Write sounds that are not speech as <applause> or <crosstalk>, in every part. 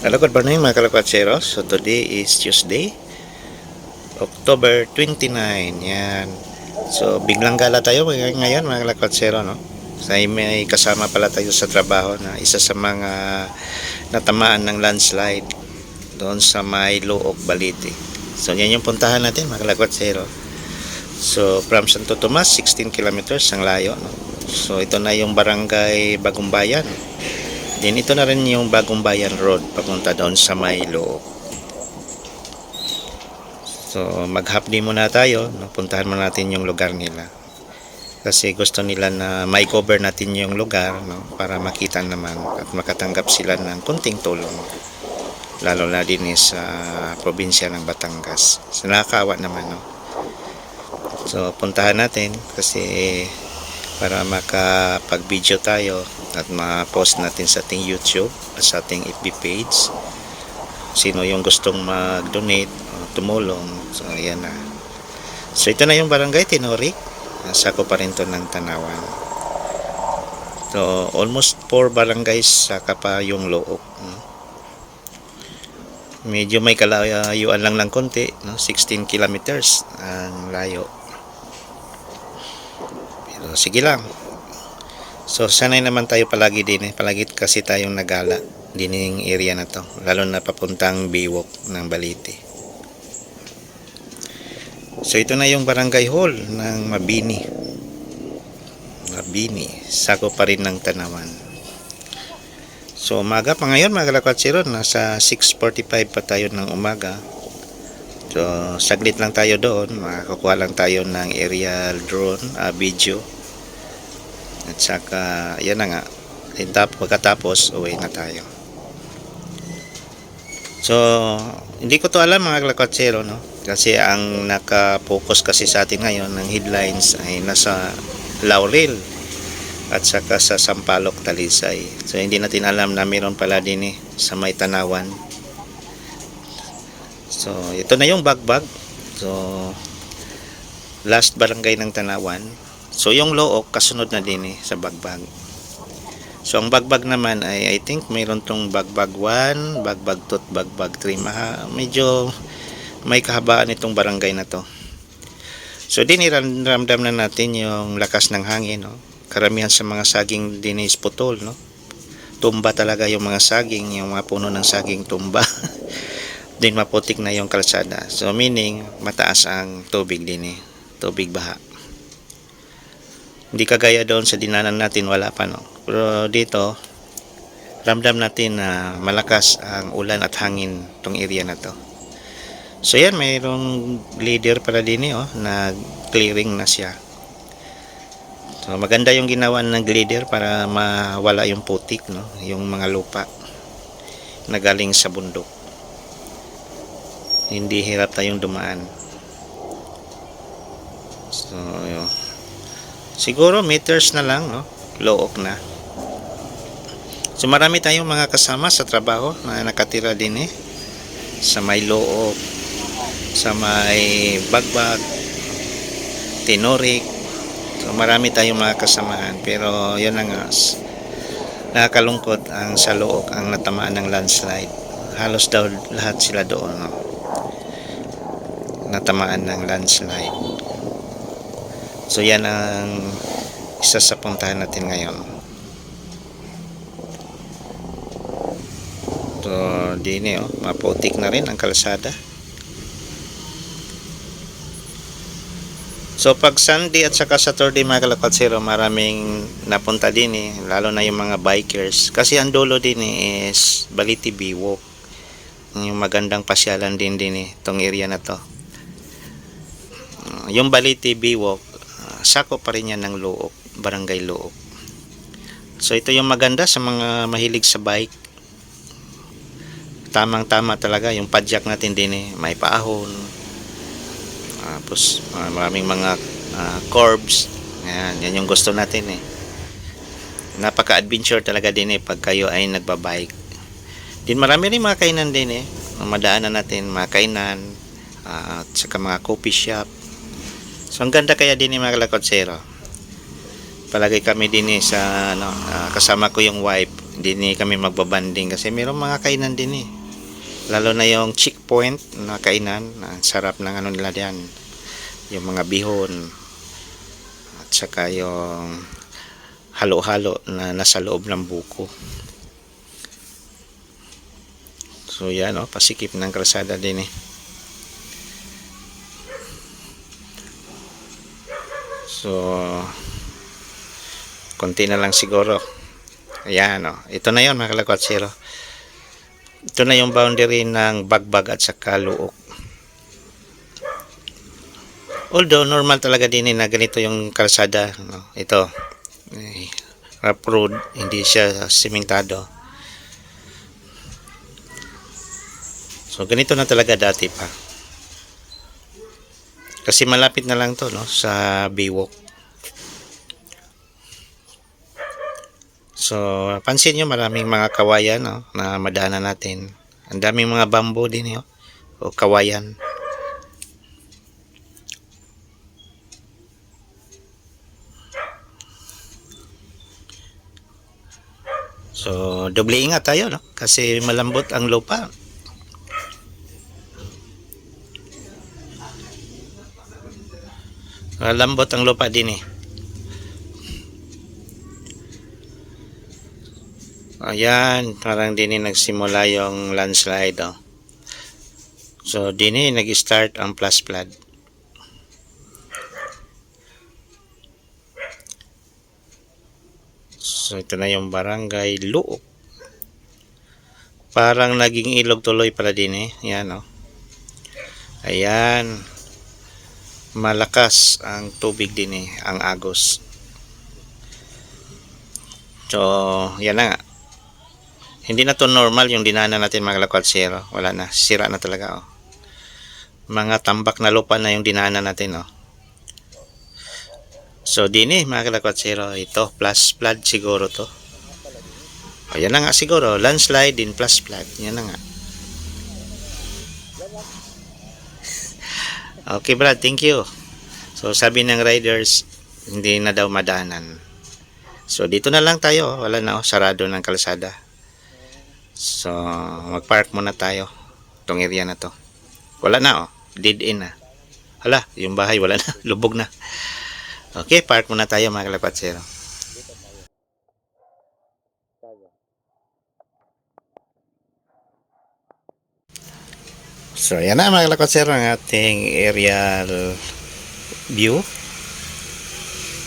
Hello, good morning mga kalakwatsero. So today is Tuesday, October 29. Yan. So biglang gala tayo ngay- ngayon mga kalakwatsero, no? So may kasama pala tayo sa trabaho na isa sa mga natamaan ng landslide doon sa may Luok, Baliti. So yan yung puntahan natin mga kalakwatsero. So from Santo Tomas, 16 kilometers ang layo. No? So ito na yung barangay Bagong Bayan. Then ito na rin yung Bagong Bayan Road papunta doon sa may loob. So mag-half day muna tayo, no? puntahan muna natin yung lugar nila. Kasi gusto nila na may cover natin yung lugar no? para makita naman at makatanggap sila ng kunting tulong. Lalo na din eh sa probinsya ng Batangas. So nakakawa naman. No? So puntahan natin kasi para makapag-video tayo at ma-post natin sa ating YouTube at sa ating FB page. Sino yung gustong mag-donate o tumulong. So, ayan na. So, ito na yung barangay Tinorik. Sako pa rin to ng Tanawan. So, almost 4 barangays saka pa yung Look. no? Medyo may kalayuan lang ng konti, no? 16 kilometers ang layo. Sige lang. So sanay naman tayo palagi din eh. Palagi kasi tayong nagala din yung area na to. Lalo na papuntang Biwok ng Baliti. So ito na yung barangay hall ng Mabini. Mabini. Sako pa rin ng Tanawan. So umaga pa ngayon mga kalakwatsiro. Nasa 6.45 pa tayo ng umaga. So saglit lang tayo doon. Makakuha lang tayo ng aerial drone, ah, video. At saka, yan na nga. Pagkatapos, uwi na tayo. So, hindi ko to alam mga klakatsero, no? Kasi ang naka-focus kasi sa atin ngayon ng headlines ay nasa Laurel at saka sa Sampaloc, Talisay. So, hindi natin alam na meron pala din eh, sa may tanawan. So, ito na yung bagbag. So, last barangay ng Tanawan. So yung Look kasunod na din eh sa Bagbag. So ang Bagbag naman ay I think mayroon tong Bagbag 1, Bagbag 2, Bagbag 3. Maha, medyo may kahabaan itong barangay na to. So din iramdam na natin yung lakas ng hangin, no? Karamihan sa mga saging din is putol, no? Tumba talaga yung mga saging, yung mga puno ng saging tumba. <laughs> din maputik na yung kalsada. So meaning mataas ang tubig din eh. Tubig baha. Hindi kagaya doon sa dinanan natin, wala pa no. Pero dito, ramdam natin na malakas ang ulan at hangin tong area na to. So yan, mayroong leader pala din eh, oh, na clearing na siya. So maganda yung ginawa ng glider para mawala yung putik, no? yung mga lupa na galing sa bundok. Hindi hirap tayong dumaan. So, yun. Siguro meters na lang, no? Look na. So marami tayong mga kasama sa trabaho na nakatira din eh. Sa may Look, sa may Bagbag, Tinorik. So marami tayong mga kasamahan. Pero yun s- nakakalungkot ang sa Look ang natamaan ng landslide. Halos daw lahat sila doon, no? Natamaan ng landslide. So yan ang isa sa puntahan natin ngayon. So din eh, oh, maputik na rin ang kalsada. So pag Sunday at saka Saturday mga kalakatsero, maraming napunta din eh, lalo na yung mga bikers. Kasi ang dulo din eh, is Baliti Biwok. Yung magandang pasyalan din din eh, tong area na to. Yung Baliti Biwok, uh, sako pa rin yan ng Luok, Barangay Luok. So ito yung maganda sa mga mahilig sa bike. Tamang-tama talaga yung padjak natin din eh, may paahon. Tapos uh, maraming mga uh, curbs. Yan, yan yung gusto natin eh. Napaka-adventure talaga din eh pag kayo ay nagbabike. Din marami rin mga kainan din eh. Madaanan natin mga kainan ah, at saka mga coffee shop. So ang ganda kaya din ni mga kalakotsero. Palagi kami din eh sa ano, ah, kasama ko yung wife Hindi ni kami magbabanding kasi mayroong mga kainan din eh. Lalo na yung chick point na kainan. Ang sarap ng ano nila diyan. Yung mga bihon. At saka yung halo-halo na nasa loob ng buko. So yan oh, pasikip ng kalsada din eh. So konti na lang siguro. Ayan oh. Ito na yon mga kalakwatsero. Ito na yung boundary ng bagbag at saka luok. Although normal talaga din eh, na ganito yung kalsada, no? Ito. Eh, rough road, hindi siya simentado. So ganito na talaga dati pa. Kasi malapit na lang to no sa Baywalk. So pansin nyo maraming mga kawayan no, na madaanan natin. Ang daming mga bamboo din yo. O kawayan. So, doble ingat tayo, no? Kasi malambot ang lupa. Malambot ang lupa din eh. Ayan, parang din eh nagsimula yung landslide. Oh. So, din eh nag-start ang plus flood. So, ito na yung barangay Luok. Parang naging ilog tuloy pala din eh. Ayan, oh. Ayan. Malakas ang tubig din eh, ang agos. So, yan na nga. Hindi na to normal yung dinaanan natin mga lakwatsero. Wala na. Sira na talaga, oh. Mga tambak na lupa na yung dinaanan natin, oh. So, din eh, mga kalakwatsero, ito, plus flood siguro to. O, yan na nga siguro, landslide din plus flood. Yan na nga. Okay, Brad, thank you. So, sabi ng riders, hindi na daw madaanan. So, dito na lang tayo. Wala na, oh, sarado ng kalsada. So, mag-park muna tayo. Itong area na to. Wala na, oh. Dead end na. Hala, yung bahay, wala na. <laughs> Lubog na. Okay, park muna tayo mga kalapatsero. So, yan na mga kalapatsero ang ating aerial view.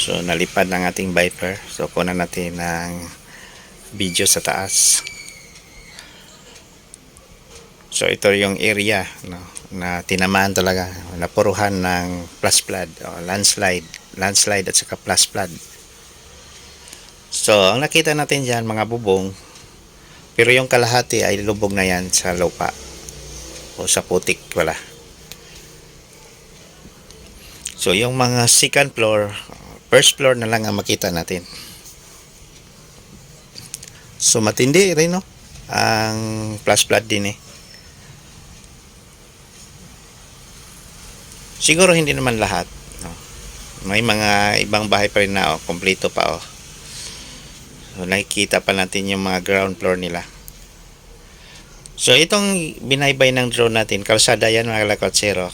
So, nalipad ng ating Viper. So, kunan natin ng video sa taas. So, ito yung area no, na tinamaan talaga. Napuruhan ng plus flood o landslide. Landslide at saka plus flood. So, ang nakita natin dyan, mga bubong. Pero yung kalahati ay lubog na yan sa lupa. O sa putik, wala. So, yung mga second floor, first floor na lang ang makita natin. So, matindi rin, no? Ang plus flood din, eh. Siguro hindi naman lahat. No? May mga ibang bahay pa rin na, oh, kompleto pa, oh. So, nakikita pa natin yung mga ground floor nila. So, itong binaybay ng drone natin, kalsada yan mga kalakotsero.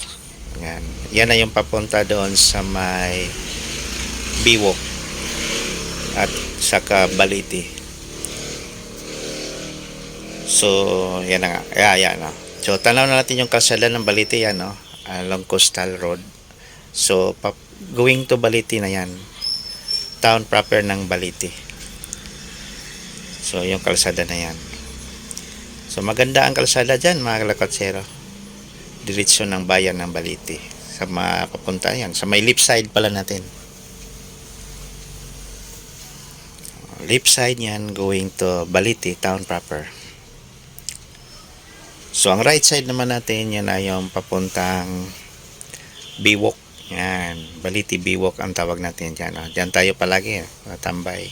Yan. Yan na yung papunta doon sa may Biwok at saka Baliti. So, yan na nga. Yeah, yan, no? So, tanaw na natin yung kalsada ng Baliti yan, no? Along Coastal Road. So, pa- going to Baliti na yan. Town proper ng Baliti. So, yung kalsada na yan. So, maganda ang kalsada dyan, mga kalakotsero. Diretso ng bayan ng Baliti. Sa mapapunta yan. Sa may left side pala natin. Left side yan going to Baliti, town proper. So, ang right side naman natin, yan ay yung papuntang Biwok. Yan. Baliti Biwok ang tawag natin dyan. Oh. Dyan tayo palagi. Eh, matambay.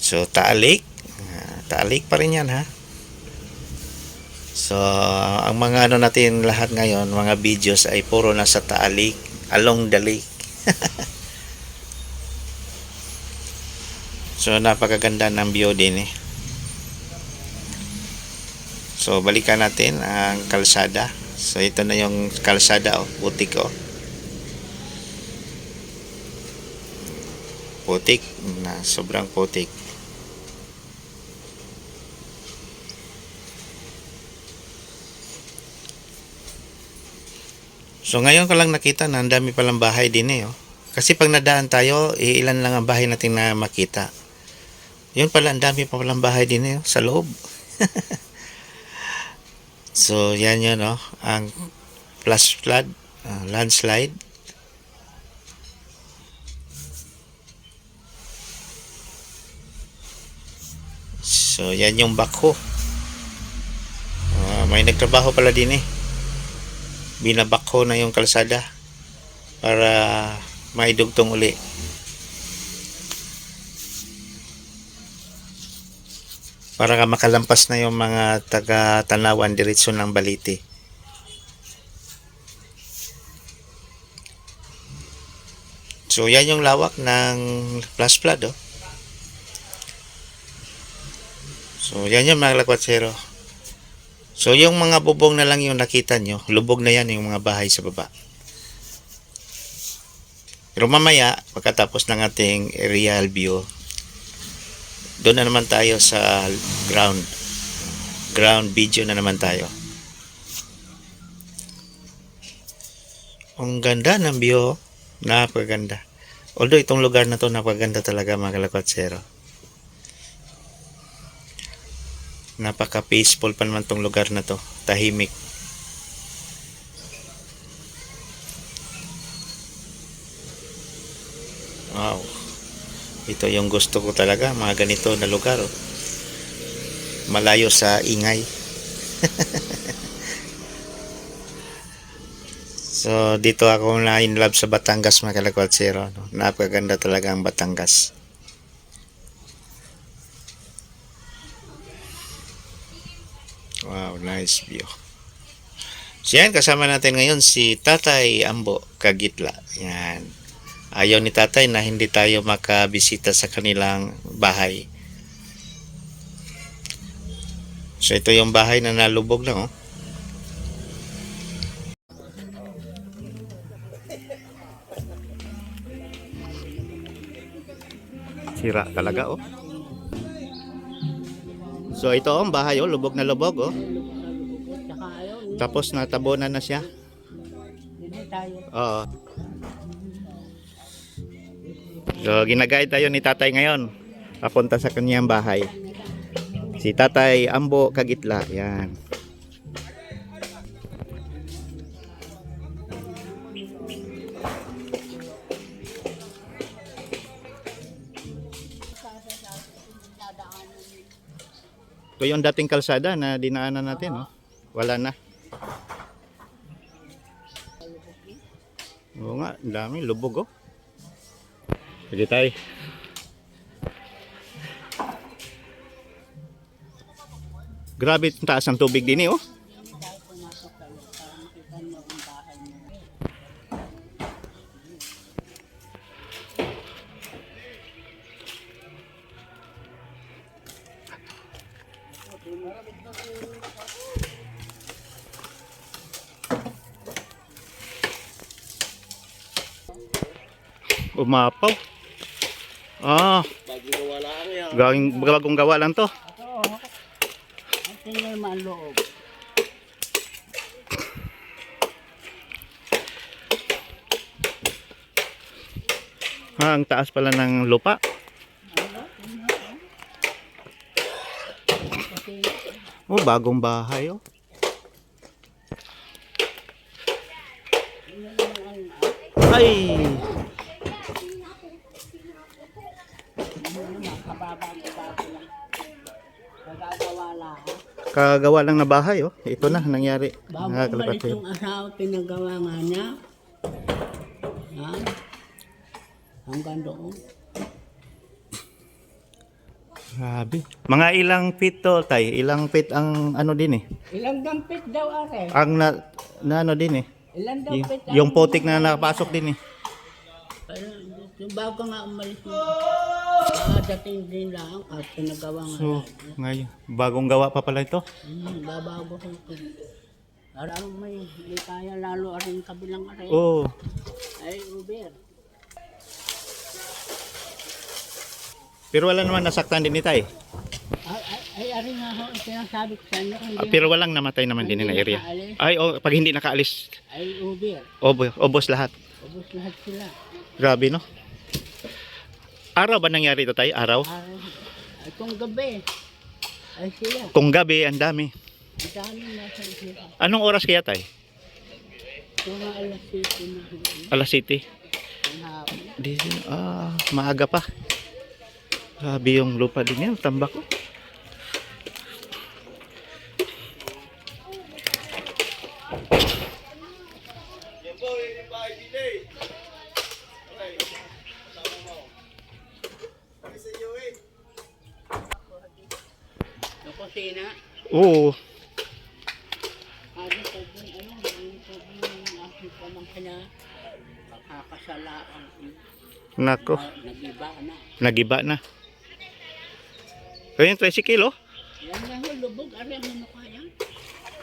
So, Taalik. Ah, Taalik pa rin yan ha. So, ang mga ano natin lahat ngayon, mga videos ay puro nasa Taalik. Along the lake. <laughs> So napakaganda ng view din eh. So balikan natin ang kalsada. So ito na yung kalsada oh, putik oh. Putik na sobrang putik. So ngayon ko lang nakita na ang dami palang bahay din eh. Oh. Kasi pag nadaan tayo, eh, ilan lang ang bahay natin na makita. Yun pala, ang dami pa palang bahay din eh, oh, sa loob. <laughs> so yan yun, oh, ang flash flood, ah, landslide. So yan yung bakho. Ah, may nagtrabaho pala din eh binabakho na yung kalsada para maidugtong uli. Para ka makalampas na yung mga taga Tanawan diretso ng Baliti. So yan yung lawak ng flash flood oh. So yan yung mga lakwatsero. So yung mga bubong na lang yung nakita nyo, lubog na yan yung mga bahay sa baba. Pero mamaya, pagkatapos ng ating aerial view, doon na naman tayo sa ground. Ground video na naman tayo. Ang ganda ng view. Napakaganda. Although itong lugar na to napakaganda talaga mga kalakwatsero. Napaka-peaceful pa naman tong lugar na to. Tahimik. Wow. Ito yung gusto ko talaga, mga ganito na lugar. oh. Malayo sa ingay. <laughs> so, dito ako na in love sa Batangas, mga kalakwatsero. No? Napakaganda talaga ang Batangas. Wow, nice view. So yan, kasama natin ngayon si Tatay Ambo Kagitla. Yan. Ayaw ni Tatay na hindi tayo makabisita sa kanilang bahay. So ito yung bahay na nalubog na oh. Sira talaga oh. So ito ang bahay oh, lubog na lubog oh. Ayun, Tapos natabunan na siya. Oo. So, ginagayad tayo ni tatay ngayon. Papunta sa kanyang bahay. Si tatay Ambo Kagitla. Yan. Ito yung dating kalsada na dinaanan natin. Oh. Wala na. Oo nga, dami, lubog oh. Sige tayo. Grabe ang taas ng tubig din eh oh. Umapaw. Ah, Bagong gawa lang yan. gawing bagong gawa lang to. Oo. Ah, ang taas pala ng lupa. Oh, bagong bahay oh. Ay, Lang. kagawa lang na bahay oh. Ito na nangyari. Bago kalapatid. yung asawa, pinagawa nga niya. Ha? Hanggang doon. Grabe. Mga ilang feet to, tay? Ilang feet ang ano din eh? Ilang dampit daw, are? Ang na, na ano din eh? Ilang Y- dampit? yung putik na nakapasok din eh. Pero, yung bago nga umalis mo. Ah, dating din lang at pinagawa nga. So, ngayon, bagong gawa pa pala ito. Hmm, babago ko ito. Parang may, may kaya lalo rin kabilang aray. Oo. Ay, Uber. Pero wala naman nasaktan din ito eh. Ay, ay, ay, nga ho, sinasabi ko sa inyo, hindi, Pero walang namatay naman din na area. nakaalis. Ay, oh, pag hindi nakaalis, ay Uber. obo, obos lahat. Ubus lahat sila. Grabe, no? Araw ba nangyari ito tayo? Araw? Araw, ay kung gabi, ay sila. Kung gabi, ang dami. Ang dami nasa sila. Anong oras kaya tayo? Kung mga alas 7 na Alas City. Di, ah, maaga pa. Grabe yung lupa din yan, tambak ko. Makakasalaan. nako, Nag-iba na. nagiba na. Kaya yung tricycle, oh. Yan ho, lubog. Ari ang kaya?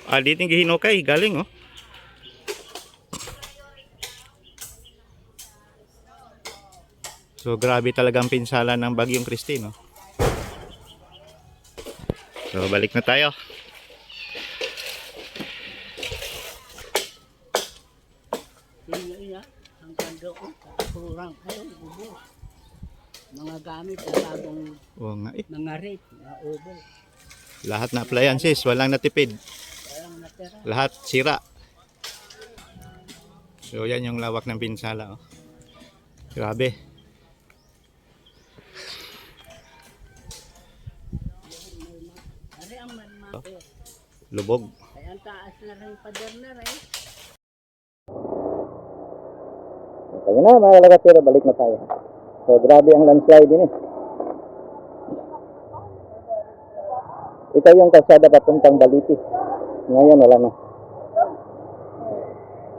Ah, dito yung gihinukay, galing, oh. So, grabe talaga ang pinsala ng Bagyong Christine, oh. So, balik na tayo. Mga gamit, ang bagong Oo nga, eh. mga rate na ubo. Lahat na appliances, walang natipid. Walang natira. Lahat sira. So, yan yung lawak ng pinsala, oh. Grabe. Manmate. Lubog. Kaya ang taas na rin pader na rin. Kaya na mga kalakatira, balik na tayo. So grabe ang landslide din eh. Ito yung kalsada papuntang Baliti. Ngayon wala na.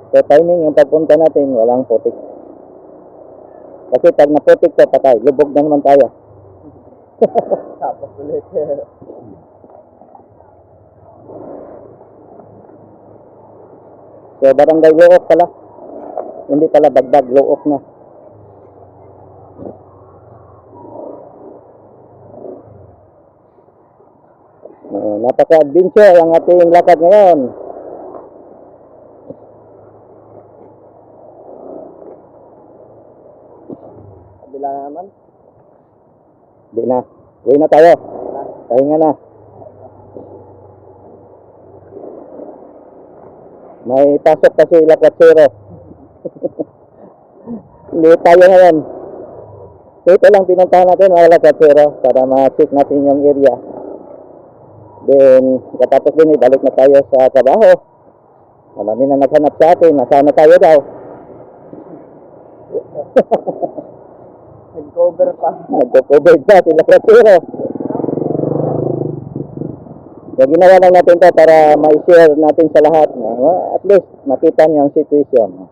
So timing yung pagpunta natin, walang putik. Kasi pag naputik ka, patay. Lubog na naman tayo. <laughs> Tapos ulit. so barangay Look pala. Hindi pala bagdag, Look na. Uh, napaka-adventure ang ating lakad ngayon. Kabila naman? Di na. Uwi na tayo. Pahinga na. May pasok kasi lakwat-zero. <laughs> Late tayo ngayon. Ito lang pinuntahan natin mga lakwat-zero para ma-check natin yung area. Then, katapos din, ibalik na tayo sa trabaho. Marami na naghanap sa atin. Nasaan na tayo daw? <laughs> Nag-cover pa. Nag-cover pa sila Krasero. So, ginawa lang natin to para ma-share natin sa lahat. na, At least, makita niyo ang situation.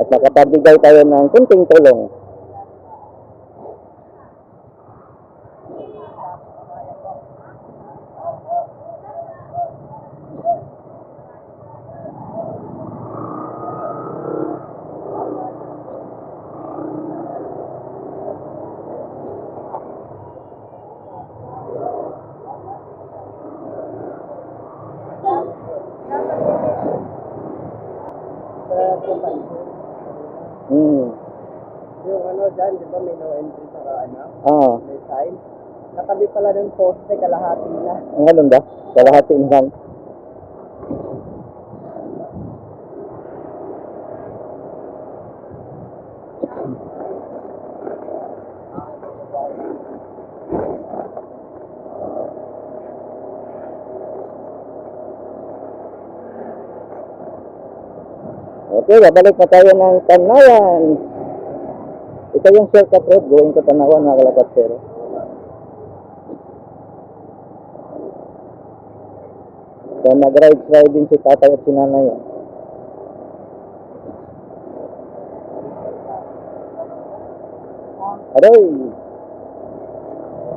At makapagbigay tayo ng kunting tulong. Oh, oh, oh. Pala ng poste, kalahati na. ang ganun ba? Kalahati lang. Okay, babalik na tayo ng Tanawan. Ito yung shortcut road going to Tanawan, mga kalapatero. So, nag-ride-ride din si tatay at si nanay. oh. Aroy!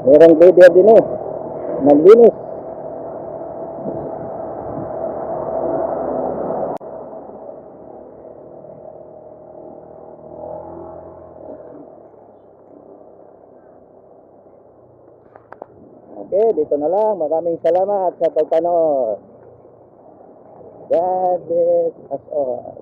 Merong leader din eh. Naglinis. Okay, dito na lang. Maraming salamat sa pagpanood. God bless us all.